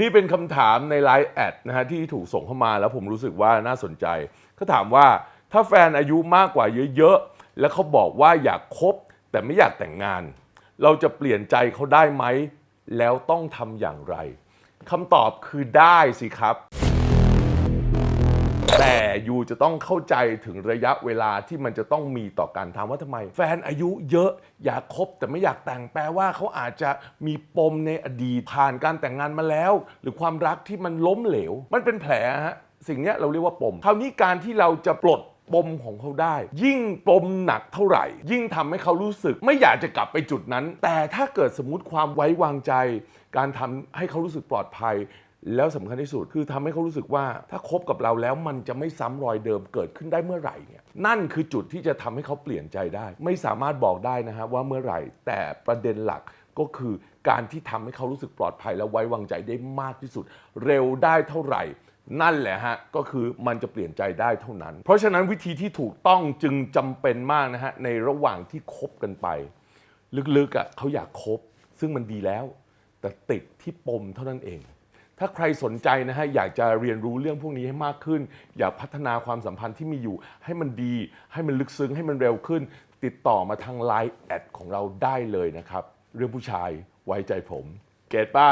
นี่เป็นคำถามในไลน์แอดนะฮะที่ถูกส่งเข้ามาแล้วผมรู้สึกว่าน่าสนใจเขาถามว่าถ้าแฟนอายุมากกว่าเยอะๆ แล้วเขาบอกว่าอยากคบแต่ไม่อยากแต่งงาน เราจะเปลี่ยนใจเขาได้ไหม แล้วต้องทำอย่างไรคำตอบคือได้สิครับ แต่ยูจะต้องเข้าใจถึงระยะเวลาที่มันจะต้องมีต่อกันถามว่าทำไม แฟนอายุเยอะอยากคบแต่ไม่อยากแต่งแปลว่าเขาอาจจะมีปมในอดีตผ่านการแต่งงานมาแล้ว หรือความรักที่มันล้มเหลว มันเป็นแผลฮะสิ่งนี้เราเรียกว่าปม คราวนี้การที่เราจะปลดปมของเขาได้ ยิ่งปมหนักเท่าไหร่ ยิ่งทำให้เขารู้สึก ไม่อยากจะกลับไปจุดนั้น แต่ถ้าเกิดสมมติความไว้วางใจ การทำให้เขารู้สึกปลอดภัย แล้วสำคัญที่สุดคือทำให้เขารู้สึกว่า ถ้าคบกับเราแล้วมันจะไม่ซ้ำรอยเดิมเกิดขึ้นได้เมื่อไหร่เนี่ยนั่นคือจุดที่จะทำให้เขาเปลี่ยนใจได้ ไม่สามารถบอกได้นะฮะว่าเมื่อไหร่ แต่ประเด็นหลักก็คือการที่ทำให้เขารู้สึกปลอดภัยและไว้วางใจได้มากที่สุด เร็วได้เท่าไหร่ นั่นแหละฮะ ก็คือมันจะเปลี่ยนใจได้เท่านั้น เพราะฉะนั้นวิธีที่ถูกต้องจึงจำเป็นมากนะฮะ ในระหว่างที่คบกันไป ลึกๆอะเขาอยากคบ ซึ่งมันดีแล้ว แต่ติดที่ปมเท่านั้นเอง ถ้าใครสนใจนะฮะอยากจะเรียนรู้เรื่องพวกนี้ให้มากขึ้น อยากพัฒนาความสัมพันธ์ที่มีอยู่ ให้มันดี ให้มันลึกซึ้งให้มันเร็วขึ้น ติดต่อมาทางไลน์แอดของเราได้เลยนะครับ เรื่องผู้ชายไว้ใจผม เกตป่ะ